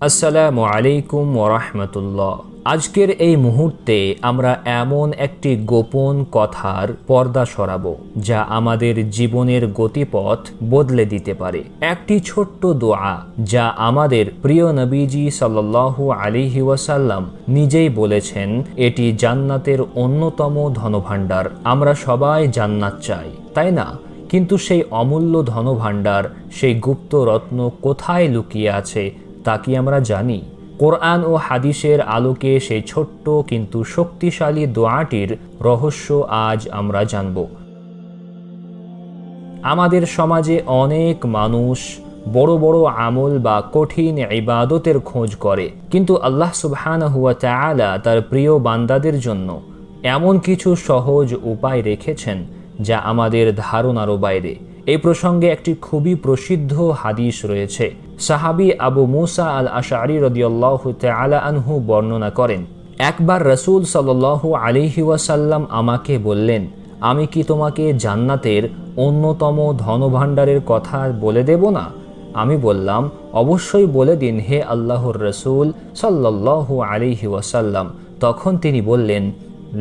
আসসালামু আলাইকুম ওরহমতুল্লাহ। আজকের এই মুহূর্তে আমরা এমন একটি গোপন কথার পর্দা সরাবো, যা আমাদের জীবনের গতিপথ বদলে দিতে পারে। একটি ছোট্ট দোয়া, যা আমাদের প্রিয় নবীজি সাল্লাল্লাহু আলিহি ওয়াসাল্লাম নিজেই বলেছেন, এটি জান্নাতের অন্যতম ধনভাণ্ডার, আমরা সবাই জান্নাত চাই। তাই না? কিন্তু সেই অমূল্য ধনভাণ্ডার, সেই গুপ্ত রত্ন কোথায় লুকিয়ে আছে তা কি আমরা জানি? কোরআন ও হাদিসের আলোকে সেই ছোট্ট কিন্তু শক্তিশালী দোয়াটির রহস্য আজ আমরা জানব। আমাদের সমাজে অনেক মানুষ বড় বড় আমল বা কঠিন ইবাদতের খোঁজ করে, কিন্তু আল্লাহ সুবহানাহু ওয়া তাআলা তার প্রিয় বান্দাদের জন্য এমন কিছু সহজ উপায় রেখেছেন যা আমাদের ধারণারও বাইরে। এই প্রসঙ্গে একটি খুবই প্রসিদ্ধ হাদিস রয়েছে। সাহাবি আবু মুসা আল আশারি রদিয়াল্লাহ তালা আনহু বর্ণনা করেন, একবার রসুল সাল আলিহি ওয়াসাল্লাম আমাকে বললেন, আমি কি তোমাকে জান্নাতের অন্যতম ধনভাণ্ডারের কথা বলে দেব না আমি বললাম, অবশ্যই বলে দিন হে আল্লাহর রসুল সাল্লাহ আলিহি ওয়াসাল্লাম। তখন তিনি বললেন,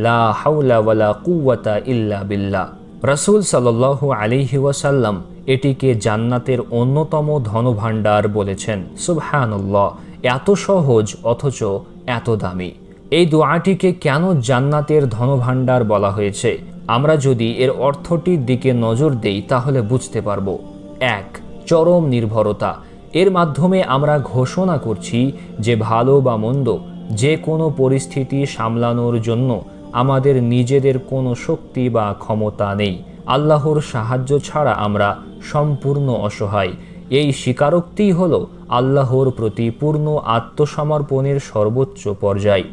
লা হাউলা ওয়ালা কুওয়াতা ইল্লা বিল্লাহ। রসুল সাল্লাহ আলিহি ওয়াসাল্লাম এটিকে জান্নাতের অন্যতম ধনভাণ্ডার বলেছেন। সুবহানুল্লাহ, এত সহজ অথচ এত দামি। এই দোয়াটিকে কেন জান্নাতের ধনভাণ্ডার বলা হয়েছে? আমরা যদি এর অর্থটির দিকে নজর দেই তাহলে বুঝতে পারব। এক, চরম নির্ভরতা। এর মাধ্যমে আমরা ঘোষণা করছি যে ভালো বা মন্দ, যে কোনো পরিস্থিতি সামলানোর জন্য আমাদের নিজেদের কোনো শক্তি বা ক্ষমতা নেই। আল্লাহর সাহায্য ছাড়া আমরা সম্পূর্ণ অসহায়। এই স্বীকারোক্তিই হল আল্লাহর প্রতি পূর্ণ আত্মসমর্পণের সর্বোচ্চ পর্যায়।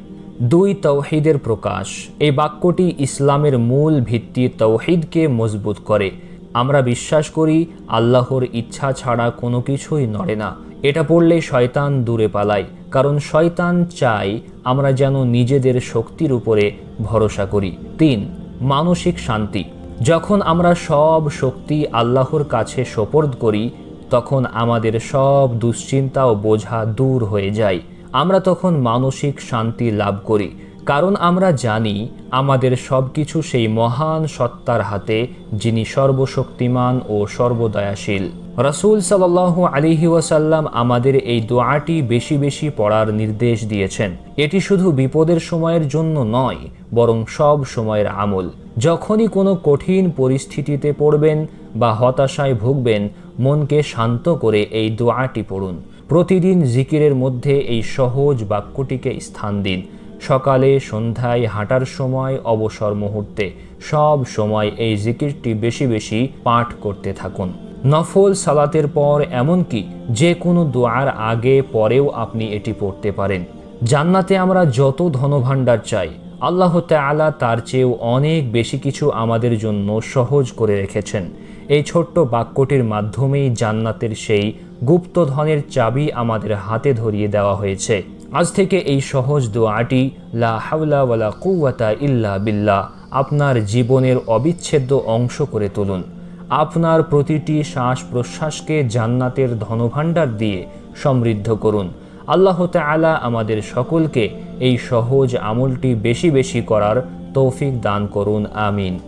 দুই তৌহিদের প্রকাশ। এই বাক্যটি ইসলামের মূল ভিত্তি তৌহিদকে মজবুত করে। আমরা বিশ্বাস করি, আল্লাহর ইচ্ছা ছাড়া কোনো কিছুই নড়ে না। এটা পড়লে শয়তান দূরে পালায়, কারণ শয়তান চাই আমরা যেন নিজেদের শক্তির উপরে ভরসা করি। তিন, মানসিক শান্তি। যখন আমরা সব শক্তি আল্লাহর কাছে সোপর্দ করি, তখন আমাদের সব দুশ্চিন্তা ও বোঝা দূর হয়ে যায়। আমরা তখন মানসিক শান্তি লাভ করি। কারণ আমরা জানি আমাদের সব কিছু সেই মহান সত্তার হাতে, যিনি সর্বশক্তিমান ও সর্বদয়াশীল। রসুল সাল্লাহ আলিহি ওয়াসাল্লাম আমাদের এই দোয়াটি বেশি বেশি পড়ার নির্দেশ দিয়েছেন। এটি শুধু বিপদের সময়ের জন্য নয়, বরং সব সময়ের আমল। যখনই কোনো কঠিন পরিস্থিতিতে পড়বেন বা হতাশায় ভুগবেন, মনকে শান্ত করে এই দোয়াটি পড়ুন। প্রতিদিন জিকিরের মধ্যে এই সহজ বাক্যটিকে স্থান দিন। সকালে সন্ধ্যায় হাঁটার সময়, অবসর মুহূর্তে। সব সময় এই জিকিরটি বেশি বেশি পাঠ করতে থাকুন। নফল সালাতের পর এমনকি যে কোনো দোয়ার আগে, পরেও আপনি এটি পড়তে পারেন। জান্নাতে আমরা যত ধনভাণ্ডার চাই, আল্লাহ তালা তার চেয়েও অনেক বেশি কিছু আমাদের জন্য সহজ করে রেখেছেন। এই ছোট্ট বাক্যটির মাধ্যমেই জান্নাতের সেই গুপ্তধনের চাবি আমাদের হাতে ধরিয়ে দেওয়া হয়েছে। আজ থেকে এই সহজ দোয়াটি, লা হাওলা ওয়ালা কুওয়াতা ইল্লা বিল্লাহ, আপনার জীবনের অবিচ্ছেদ্য অংশ করে তুলুন। আপনার প্রতিটি শ্বাস প্রশ্বাসকে জান্নাতের ধনভাণ্ডার দিয়ে সমৃদ্ধ করুন। আল্লাহ তালা আমাদের সকলকে এই সহজ আমলটি বেশি বেশি করার তৌফিক দান করুন, আমিন।